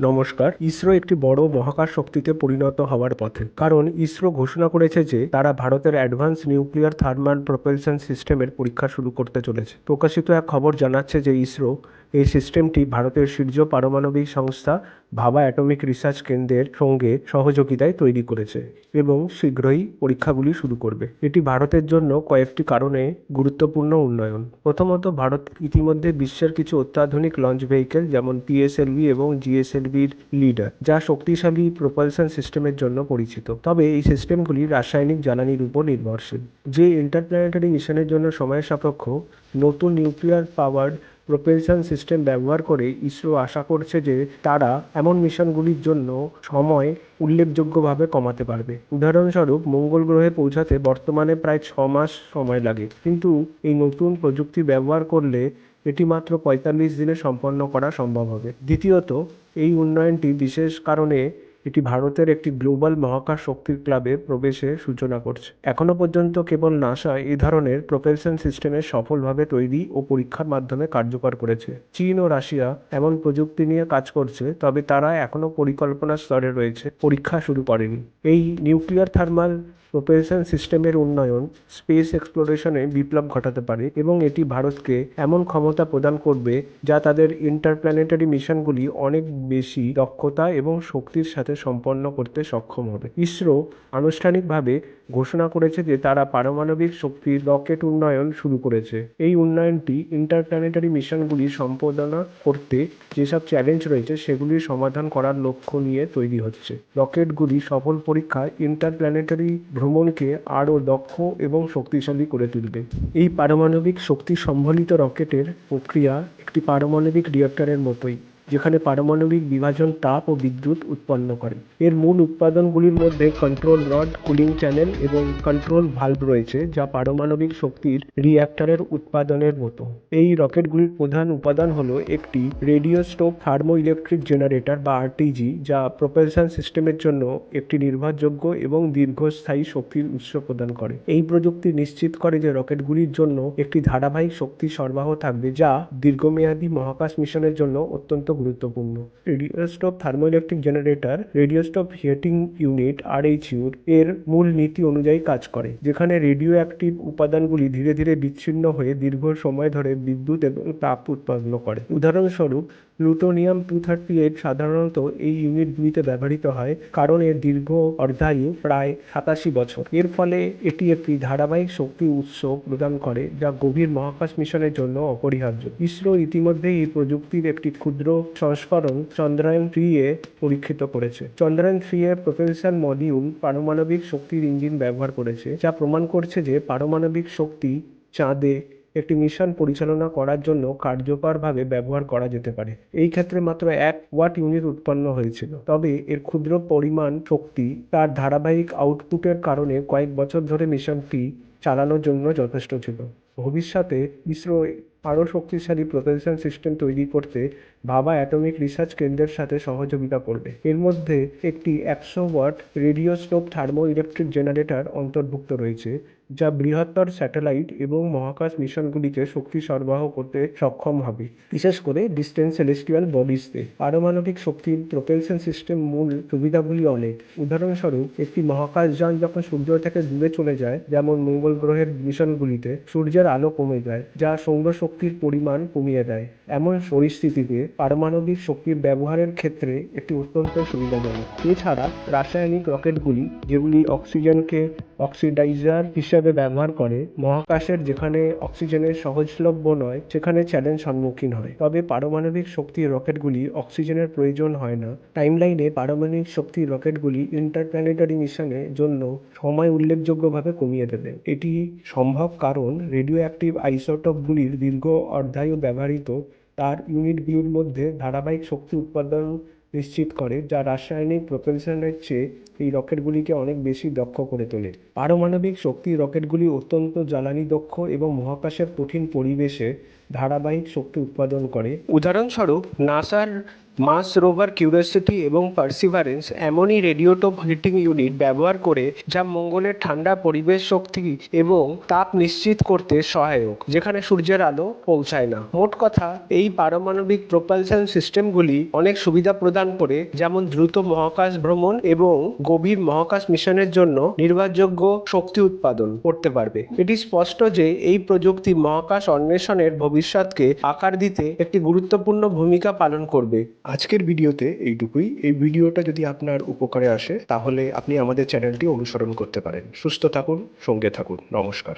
নমস্কার। ইসরো একটি বড় মহাকাশ শক্তিতে পরিণত হওয়ার পথে। কারণ, ইসরো ঘোষণা করেছে যে তারা ভারতের অ্যাডভান্স নিউক্লিয়ার থার্মাল প্রোপালশন সিস্টেমের পরীক্ষা শুরু করতে চলেছে। প্রকাশিত এক খবর জানাচ্ছে যে, ইসরো এই সিস্টেমটি ভারতের সূর্য পারমাণবিক সংস্থা ভাবা অ্যাটমিক রিসার্চ কেন্দ্রের সঙ্গে সহযোগিতায় তৈরি করেছে এবং শীঘ্রই পরীক্ষাগুলি শুরু করবে। এটি ভারতের জন্য কয়েকটি কারণে গুরুত্বপূর্ণ উন্নয়ন। প্রথমত, ভারত ইতিমধ্যে বিশ্বের কিছু অত্যাধুনিক লঞ্চ ভেহিকেল যেমন পিএসএলভি এবং জিএসএলভির লিডার, যা শক্তিশালী প্রোপালশন সিস্টেমের জন্য পরিচিত। তবে এই সিস্টেমগুলি রাসায়নিক জ্বালানির উপর নির্ভরশীল। যে ইন্টারপ্ল্যানেটারি মিশনের জন্য সময় সাপেক্ষ, নতুন নিউক্লিয়ার পাওয়ার্ড প্রোপালশন সিস্টেম ব্যবহার করে ইসরো আশা করছে যে তারা এমন মিশনগুলির জন্য সময় উল্লেখযোগ্যভাবে কমাতে পারবে। উদাহরণস্বরূপ, মঙ্গল গ্রহে পৌঁছাতে বর্তমানে প্রায় ছ মাস সময় লাগে। কিন্তু এই নতুন প্রযুক্তি ব্যবহার করলে এটি মাত্র পঁয়তাল্লিশ দিনে সম্পন্ন করা সম্ভব হবে। দ্বিতীয়ত, এই উন্নয়নটি বিশেষ কারণে এটি ভারতের একটি গ্লোবাল মহাকাশ শক্তির ক্লাবে প্রবেশের সূচনা করছে। এখনও পর্যন্ত কেবল নাসা এই ধরনের প্রোপেলশন সিস্টেমের সফলভাবে তৈরি ও পরীক্ষার মাধ্যমে কার্যকর করেছে। চীন ও রাশিয়া এমন প্রযুক্তি নিয়ে কাজ করছে, তবে তারা এখনও পরিকল্পনা স্তরে রয়েছে। পরীক্ষা শুরু করেনি। এই নিউক্লিয়ার থার্মাল প্রোপালশন সিস্টেমের উন্নয়ন স্পেস এক্সপ্লোরেশনে বিপ্লব ঘটাতে পারে এবং এটি ভারতকে এমন ক্ষমতা প্রদান করবে যা তাদের ইন্টারপ্ল্যানেটারি মিশনগুলি অনেক বেশি দক্ষতা এবং শক্তির সাথে সম্পন্ন করতে সক্ষম হবে। ইসরো আনুষ্ঠানিকভাবে ঘোষণা করেছে যে তারা পারমাণবিক শক্তির রকেট উন্নয়ন শুরু করেছে। এই উন্নয়নটি ইন্টারপ্ল্যানেটারি মিশনগুলি সম্পাদনা করতে যেসব চ্যালেঞ্জ রয়েছে সেগুলির সমাধান করার লক্ষ্য নিয়ে তৈরি হচ্ছে। রকেটগুলি সফল পরীক্ষায় ইন্টারপ্ল্যানেটারি ভ্রমণকে আরও দক্ষ এবং শক্তিশালী করে তুলবে। এই পারমাণবিক শক্তি সম্বলিত রকেটের প্রক্রিয়া একটি পারমাণবিক রিঅ্যাক্টরের মতোই। যেখানে পারমাণবিক বিভাজন তাপ ও বিদ্যুৎ উৎপন্ন করে। এর মূল উৎপাদনগুলির মধ্যে কন্ট্রোল রড কুলিং চ্যানেল এবং কন্ট্রোল ভালভ রয়েছে, যা পারমাণবিক শক্তির রিঅ্যাক্টরের উৎপাদনের মতো। এই রকেটগুলির প্রধান উপাদান হলো একটি radioisotope thermo electric generator বা আরটিজি যা প্রোপালশন সিস্টেমের জন্য একটি নির্ভরযোগ্য এবং দীর্ঘস্থায়ী শক্তির উৎস প্রদান করে। এই প্রযুক্তি নিশ্চিত করে যে রকেটগুলির জন্য একটি ধারাবাহিক শক্তি সরবরাহ থাকবে, যা দীর্ঘমেয়াদী মহাকাশ মিশনের জন্য অত্যন্ত গুরুত্বপূর্ণ। Radioisotope thermoelectric generator, radioisotope heating unit আরএইচইউর এর মূল নীতি অনুযায়ী কাজ করে, যেখানে রেডিও অ্যাক্টিভ উপাদানগুলি ধীরে ধীরে বিচ্ছিন্ন হয়ে দীর্ঘ সময় ধরে বিদ্যুৎ এবং তাপ উৎপাদন করে। উদাহরণস্বরূপ প্লুটোনিয়াম টু থার্টি এইট সাধারণত এই ইউনিটগুলিতে ব্যবহৃত হয়, কারণ এর দীর্ঘ অর্ধায়ু প্রায় সাতাশি বছর। এর ফলে এটি একটি ধারাবাহিক শক্তি উৎস প্রদান করে, যা গভীর মহাকাশ মিশনের জন্য অপরিহার্য। ইসরো ইতিমধ্যেই এই প্রযুক্তির একটি ক্ষুদ্র সংস্করণ চন্দ্রায়ন থ্রি এ পরীক্ষিত করেছে। চন্দ্রায়ন থ্রি এর প্রোপেলশন মডিউল পারমাণবিক শক্তির ইঞ্জিন ব্যবহার করেছে, যা প্রমাণ করছে যে পারমাণবিক শক্তি চাঁদে একটি মিশন পরিচালনা করার জন্য কার্যকরভাবে ব্যবহার করা যেতে পারে। এই ক্ষেত্রে মাত্র এক ওয়াট ইউনিট উৎপন্ন হয়েছিল। তবে এর ক্ষুদ্র পরিমাণ শক্তি তার ধারাবাহিক আউটপুটের কারণে কয়েক বছর ধরে মিশনটি চালানোর জন্য যথেষ্ট ছিল। ভবিষ্যতে ইসরো আরও শক্তিশালী প্রোপালশন সিস্টেম তৈরি করতে ভাবা অ্যাটমিক রিসার্চ কেন্দ্রের সাথে সহযোগিতা করবে। এর মধ্যে একটি একশো watt radioisotope thermo electric generator অন্তর্ভুক্ত রয়েছে। যা বৃহত্তর স্যাটেলাইট এবং মহাকাশ মিশনগুলিকে শক্তি সরবরাহ করতে সক্ষম হবে। বিশেষ করে ডিস্টেন্স সেলেস্টিয়াল বডিজতে। পারমাণবিক শক্তির প্রোপেলশন সিস্টেম মূল সুবিধাগুলি অনেক। উদাহরণস্বরূপ, একটি মহাকাশযান যখন সূর্য থেকে দূরে চলে যায়, যেমন মঙ্গল গ্রহের মিশনগুলিতে, সূর্যের আলো কমে যায়, যা সৌরশক্তির পরিমাণ কমিয়ে দেয়। এমন পরিস্থিতিতে পারমাণবিক শক্তির ব্যবহারের ক্ষেত্রে একটি অত্যন্ত সুবিধাজনক। এছাড়া রাসায়নিক রকেটগুলি, যেগুলি অক্সিজেনকে অক্সিডাইজার হিসাবে ব্যবহার করে মহাকাশের যেখানে অক্সিজেনের সহজলভ্য নয়, সেখানে চ্যালেঞ্জ সম্মুখীন হয়। তবে পারমাণবিক শক্তির রকেটগুলি অক্সিজেনের প্রয়োজন হয় না। টাইমলাইনে পারমাণবিক শক্তির রকেটগুলি ইন্টারপ্ল্যানেটারি মিশনের জন্য সময় উল্লেখযোগ্যভাবে কমিয়ে দেবে। এটি সম্ভব কারণ রেডিও অ্যাক্টিভ আইসোটপগুলির দীর্ঘ অর্ধায়ু ব্যবহৃত। তার ইউনিটগুলির মধ্যে ধারাবাহিক শক্তি উৎপাদন নিশ্চিত করে, যা রাসায়নিক প্রোপালশনের চেয়ে এই রকেটগুলিকে অনেক বেশি দক্ষ করে তোলে। পারমাণবিক শক্তির রকেটগুলি অত্যন্ত জ্বালানি দক্ষ এবং মহাকাশের কঠিন পরিবেশে ধারাবাহিক শক্তি উৎপাদন করে। উদাহরণস্বরূপ, নাসার মাস রোভার কিউরিওসিটি এবং পার্সিভারেন্স এমনই রেডিওটোপ হিটিং ইউনিট ব্যবহার করে যা মঙ্গলের ঠান্ডা পরিবেশ শক্তি এবং তাপ নিশ্চিত করতে সহায়ক, যেখানে সূর্যের আলো পৌঁছায় না। মোট কথা, এই পারমাণবিক প্রোপালশন সিস্টেমগুলি অনেক সুবিধা প্রদান করে, যেমন দ্রুত মহাকাশ ভ্রমণ এবং গভীর মহাকাশ মিশনের জন্য নির্ভরযোগ্য শক্তি উৎপাদন করতে পারবে। এটি স্পষ্ট যে এই প্রযুক্তি মহাকাশ অন্বেষণের ভবিষ্যৎকে আকার দিতে একটি গুরুত্বপূর্ণ ভূমিকা পালন করবে। আজকের ভিডিওতে এইটুকুই। এই ভিডিওটা যদি আপনার উপকারে আসে, তাহলে আপনি আমাদের চ্যানেলটি অনুসরণ করতে পারেন। সুস্থ থাকুন, সঙ্গে থাকুন। নমস্কার।